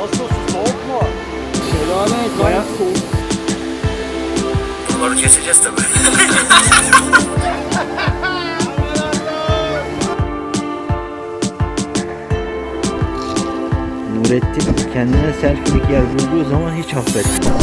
Nasıl su soğuk mu? Şelale Bayağı- soğuk. Buraları keseceğiz tabii. Nurettin kendine selfie'lik yer bulduğu zaman hiç affetmez.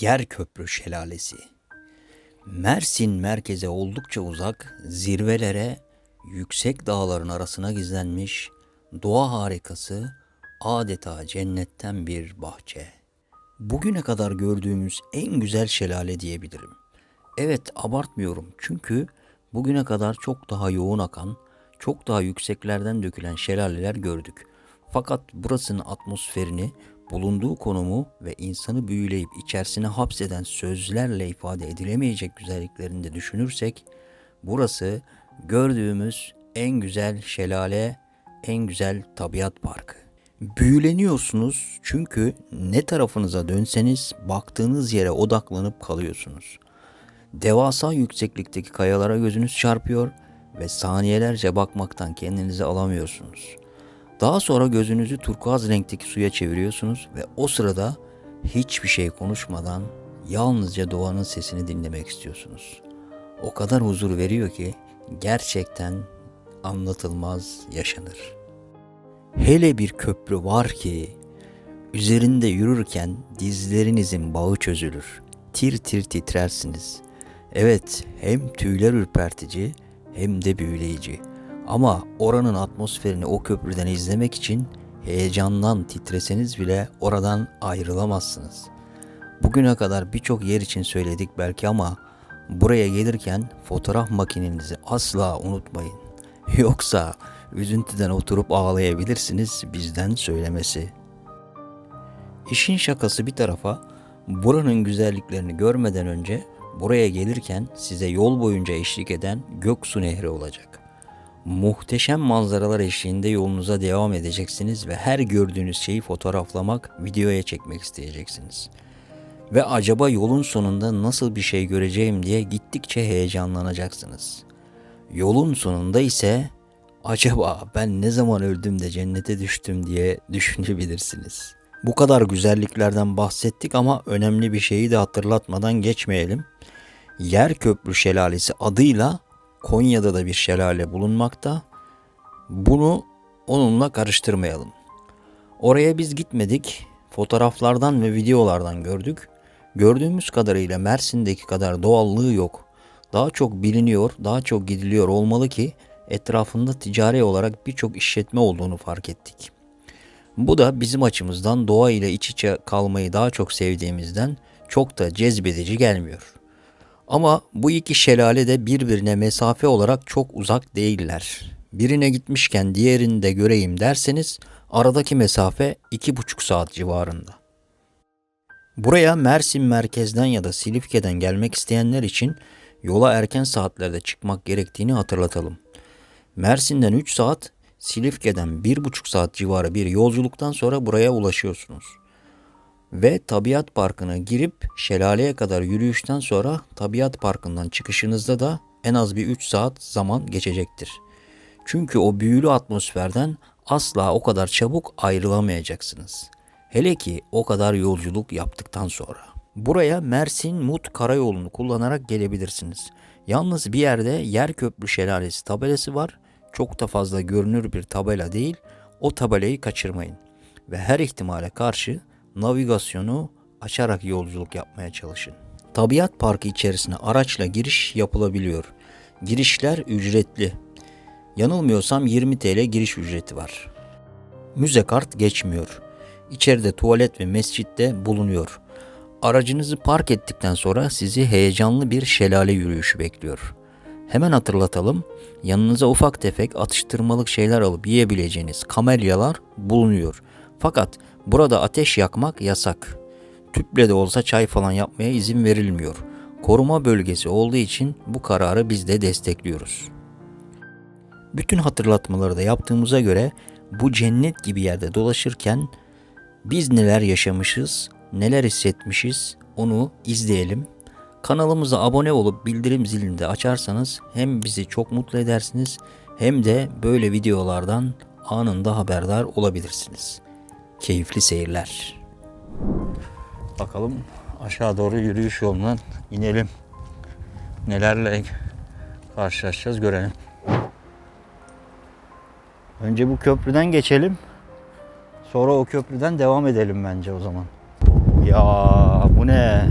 Yerköprü Şelalesi Mersin merkeze oldukça uzak, zirvelere, yüksek dağların arasına gizlenmiş, doğa harikası, adeta cennetten bir bahçe. Bugüne kadar gördüğümüz en güzel şelale diyebilirim. Evet abartmıyorum çünkü bugüne kadar çok daha yoğun akan, çok daha yükseklerden dökülen şelaleler gördük. Fakat burasının atmosferini, bulunduğu konumu ve insanı büyüleyip içerisine hapseden sözlerle ifade edilemeyecek güzelliklerini de düşünürsek, burası gördüğümüz en güzel şelale, en güzel tabiat parkı. Büyüleniyorsunuz çünkü ne tarafınıza dönseniz baktığınız yere odaklanıp kalıyorsunuz. Devasa yükseklikteki kayalara gözünüz çarpıyor ve saniyelerce bakmaktan kendinizi alamıyorsunuz. Daha sonra gözünüzü turkuaz renkteki suya çeviriyorsunuz ve o sırada hiçbir şey konuşmadan yalnızca doğanın sesini dinlemek istiyorsunuz. O kadar huzur veriyor ki gerçekten anlatılmaz yaşanır. Hele bir köprü var ki üzerinde yürürken dizlerinizin bağı çözülür. Tir tir titrersiniz. Evet, hem tüyler ürpertici hem de büyüleyici. Ama oranın atmosferini o köprüden izlemek için heyecandan titreseniz bile oradan ayrılamazsınız. Bugüne kadar birçok yer için söyledik belki ama buraya gelirken fotoğraf makinenizi asla unutmayın. Yoksa üzüntüden oturup ağlayabilirsiniz bizden söylemesi. İşin şakası bir tarafa buranın güzelliklerini görmeden önce buraya gelirken size yol boyunca eşlik eden Göksu Nehri olacak. Muhteşem manzaralar eşliğinde yolunuza devam edeceksiniz ve her gördüğünüz şeyi fotoğraflamak, videoya çekmek isteyeceksiniz. Ve acaba yolun sonunda nasıl bir şey göreceğim diye gittikçe heyecanlanacaksınız. Yolun sonunda ise acaba ben ne zaman öldüm de cennete düştüm diye düşünebilirsiniz. Bu kadar güzelliklerden bahsettik ama önemli bir şeyi de hatırlatmadan geçmeyelim. Yerköprü Şelalesi adıyla Konya'da da bir şelale bulunmakta. Bunu onunla karıştırmayalım. Oraya biz gitmedik. Fotoğraflardan ve videolardan gördük. Gördüğümüz kadarıyla Mersin'deki kadar doğallığı yok. Daha çok biliniyor, daha çok gidiliyor olmalı ki etrafında ticari olarak birçok işletme olduğunu fark ettik. Bu da bizim açımızdan doğa ile iç içe kalmayı daha çok sevdiğimizden çok da cezbedici gelmiyor. Ama bu iki şelale de birbirine mesafe olarak çok uzak değiller. Birine gitmişken diğerini de göreyim derseniz aradaki mesafe iki buçuk saat civarında. Buraya Mersin merkezden ya da Silifke'den gelmek isteyenler için yola erken saatlerde çıkmak gerektiğini hatırlatalım. Mersin'den 3 saat, Silifke'den 1,5 saat civarı bir yolculuktan sonra buraya ulaşıyorsunuz. Ve Tabiat Parkı'na girip şelaleye kadar yürüyüşten sonra Tabiat Parkı'ndan çıkışınızda da en az bir 3 saat zaman geçecektir. Çünkü o büyülü atmosferden asla o kadar çabuk ayrılamayacaksınız. Hele ki o kadar yolculuk yaptıktan sonra. Buraya Mersin Mut Karayolu'nu kullanarak gelebilirsiniz. Yalnız bir yerde Yerköprü Şelalesi tabelası var. Çok da fazla görünür bir tabela değil. O tabelayı kaçırmayın. Ve her ihtimale karşı navigasyonu açarak yolculuk yapmaya çalışın. Tabiat Parkı içerisine araçla giriş yapılabiliyor. Girişler ücretli. Yanılmıyorsam 20 TL giriş ücreti var. Müze kart geçmiyor. İçeride tuvalet ve mescit bulunuyor. Aracınızı park ettikten sonra sizi heyecanlı bir şelale yürüyüşü bekliyor. Hemen hatırlatalım, yanınıza ufak tefek atıştırmalık şeyler alıp yiyebileceğiniz kamelyalar bulunuyor. Fakat burada ateş yakmak yasak. Tüple de olsa çay falan yapmaya izin verilmiyor. Koruma bölgesi olduğu için bu kararı biz de destekliyoruz. Bütün hatırlatmaları da yaptığımıza göre bu cennet gibi yerde dolaşırken biz neler yaşamışız, neler hissetmişiz onu izleyelim. Kanalımıza abone olup bildirim zilini de açarsanız hem bizi çok mutlu edersiniz hem de böyle videolardan anında haberdar olabilirsiniz. Keyifli seyirler. Bakalım aşağı doğru yürüyüş yolundan inelim. Nelerle karşılaşacağız görelim. Önce bu köprüden geçelim. Sonra o köprüden devam edelim bence o zaman. Ya bu ne?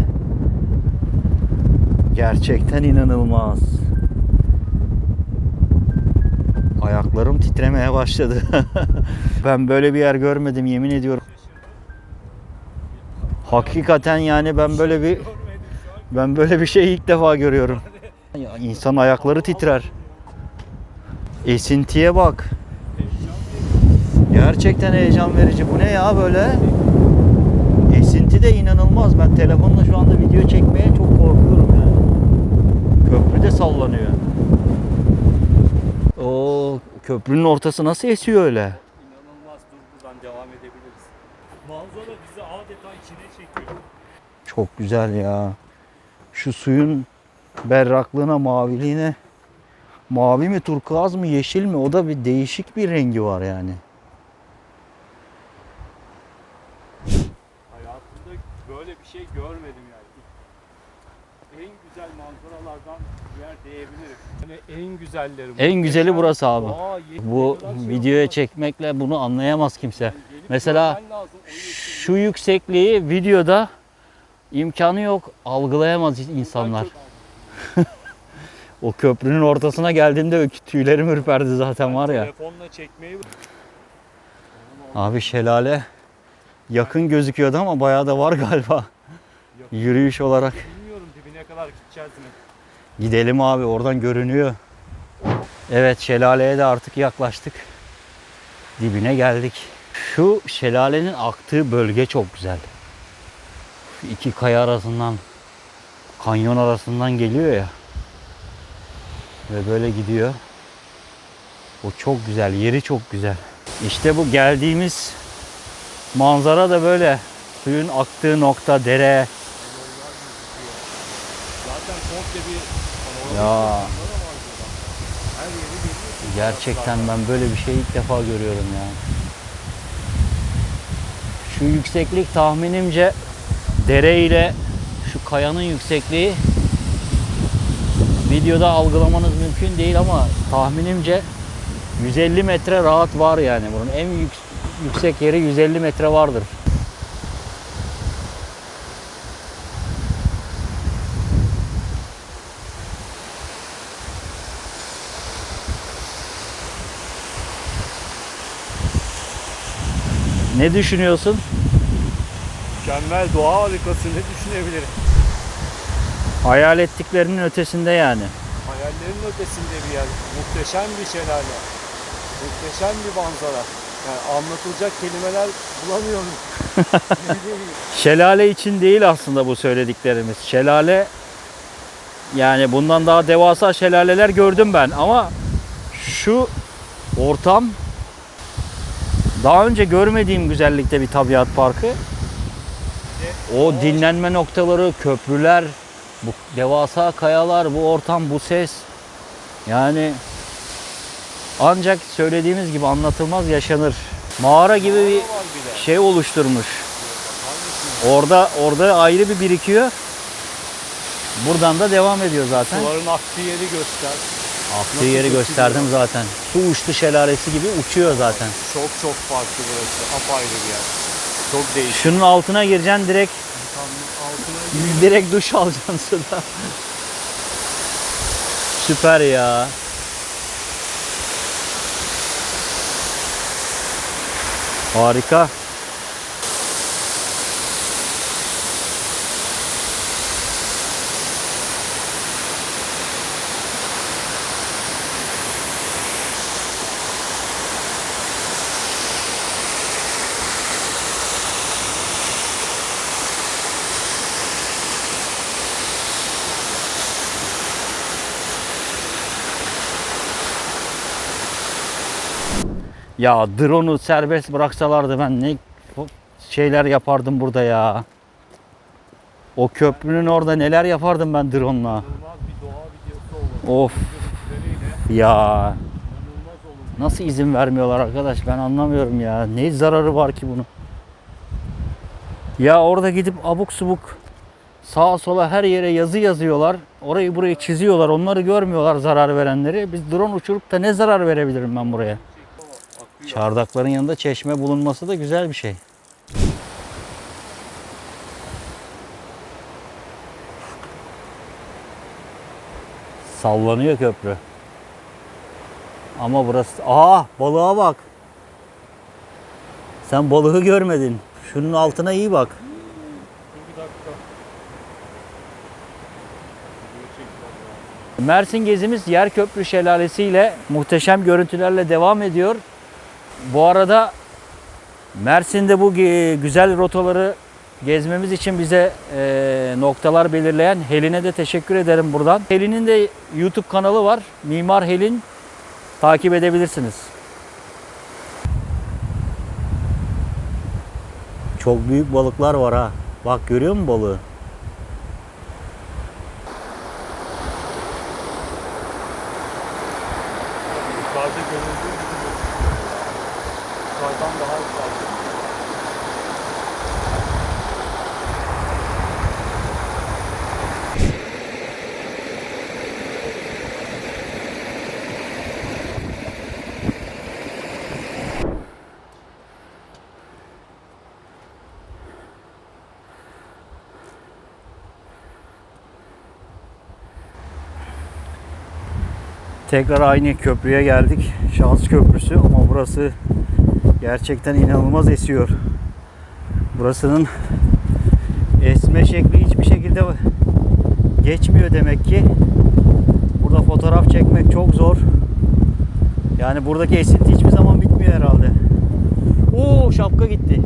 Gerçekten inanılmaz. Ayaklarım titremeye başladı. ben böyle bir yer görmedim yemin ediyorum. Hakikaten yani ben böyle bir ben böyle bir şey ilk defa görüyorum. İnsan ayakları titrer. Esintiye bak. Gerçekten heyecan verici. Bu ne ya böyle? Esinti de inanılmaz. Ben telefonla şu anda video çekmeye çok korkuyorum yani. Köprü de sallanıyor. Köprünün ortası nasıl esiyor öyle? İnanılmaz dur buradan devam edebiliriz. Manzara bizi adeta içine çekiyor. Çok güzel ya. Şu suyun berraklığına, maviliğine mavi mi, turkuaz mı, yeşil mi? O da bir değişik bir rengi var yani. Hayatımda böyle bir şey görmedim yani. En güzel manzaralardan bir yer diyebilirim. Yani en güzelleri. En güzeli burası abi. ye- Bu videoya çekmekle bunu anlayamaz kimse. Yani Mesela. Şu yüksekliği videoda imkanı yok. Algılayamaz insanlar. O köprünün ortasına geldiğimde tüylerim ürperdi zaten var ya. Telefonla çekmeyi Abi şelale yakın gözüküyordu ama bayağı da var galiba. Yürüyüş olarak. bilmiyorum dibine kadar gideceğiz mi? Gidelim abi oradan görünüyor. Evet şelaleye de artık yaklaştık. Dibine geldik. Şu şelalenin aktığı bölge çok güzel. İki kaya arasından, kanyon arasından geliyor ya. Ve böyle gidiyor. O çok güzel, yeri çok güzel. İşte bu geldiğimiz manzara da böyle. Suyun aktığı nokta, dere. Zaten komple bir Ya. Her yeri görüyorsun. Gerçekten ben böyle bir şey ilk defa görüyorum ya. Şu yükseklik tahminimce dere ile şu kayanın yüksekliği videoda algılamanız mümkün değil ama tahminimce 150 metre rahat var yani bunun en yük- yüksek yeri 150 metre vardır. Ne düşünüyorsun? Mükemmel doğa harikası ne düşünebilirim? Hayal ettiklerinin ötesinde yani. Hayallerin ötesinde bir yer. Muhteşem bir şelale. Muhteşem bir manzara. Yani anlatılacak kelimeler bulamıyorum. Şelale için değil aslında bu söylediklerimiz. Şelale yani bundan daha devasa şelaleler gördüm ben ama şu ortam daha önce görmediğim güzellikte bir tabiat parkı. O dinlenme noktaları, köprüler, bu devasa kayalar, bu ortam, bu ses. Yani ancak söylediğimiz gibi anlatılmaz yaşanır. Mağara gibi bir şey oluşturmuş. Orada orada ayrı bir birikiyor. Buradan da devam ediyor zaten. Suların aktığı yeri göster. Aktığı yeri gösterdim gidiyor. zaten. Su uçtu şelalesi gibi uçuyor zaten. Çok çok farklı burası. Apayrı bir yer. Çok değişik. Şunun altına gireceksin direkt. Altına gireceksin. direkt duş alacaksın suda. Süper ya. Harika. Ya drone'u serbest bıraksalardı ben ne şeyler yapardım burada ya. O köprünün orada neler yapardım ben drone'la. Of ya. Nasıl izin vermiyorlar arkadaş ben anlamıyorum ya. Ne zararı var ki bunun? Ya orada gidip abuk subuk sağa sola her yere yazı yazıyorlar. Orayı burayı çiziyorlar. Onları görmüyorlar zarar verenleri. Biz drone uçurup da ne zarar verebilirim ben buraya? Çardakların yanında çeşme bulunması da güzel bir şey. Sallanıyor köprü. Ama burası... Aa balığa bak. Sen balığı görmedin. Şunun altına iyi bak. Mersin gezimiz Yerköprü Şelalesi ile muhteşem görüntülerle devam ediyor. Bu arada Mersin'de bu güzel rotaları gezmemiz için bize e, noktalar belirleyen Helin'e de teşekkür ederim buradan. Helin'in de YouTube kanalı var. Mimar Helin takip edebilirsiniz. Çok büyük balıklar var ha. Bak görüyor musun balığı? Yukarıda görüldüğü. Yukarıdan daha güzel. Tekrar aynı köprüye geldik. Şans Köprüsü ama burası gerçekten inanılmaz esiyor. Burasının esme şekli hiçbir şekilde geçmiyor demek ki. Burada fotoğraf çekmek çok zor. Yani buradaki esinti hiçbir zaman bitmiyor herhalde. Oo şapka gitti.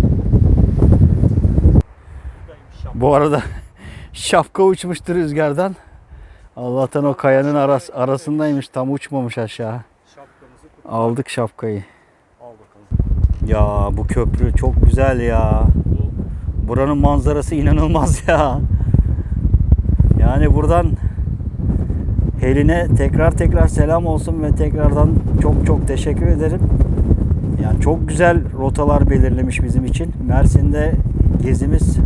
Bu arada şapka uçmuştu rüzgardan. Allah'tan o kayanın aras arasındaymış. Tam uçmamış aşağı. Aldık şapkayı. Ya bu köprü çok güzel ya. Bu Buranın manzarası inanılmaz ya. Yani buradan Helin'e tekrar tekrar selam olsun ve tekrardan çok çok teşekkür ederim. Yani çok güzel rotalar belirlemiş bizim için. Mersin'de gezimiz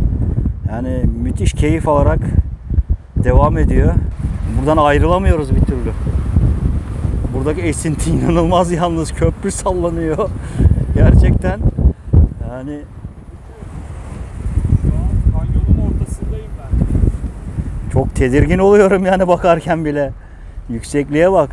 yani müthiş keyif alarak devam ediyor. Buradan ayrılamıyoruz bir türlü. Buradaki esinti inanılmaz yalnız köprü sallanıyor. Gerçekten yani şu an kanyonun ortasındayım ben. Çok tedirgin oluyorum yani bakarken bile. Yüksekliğe bak.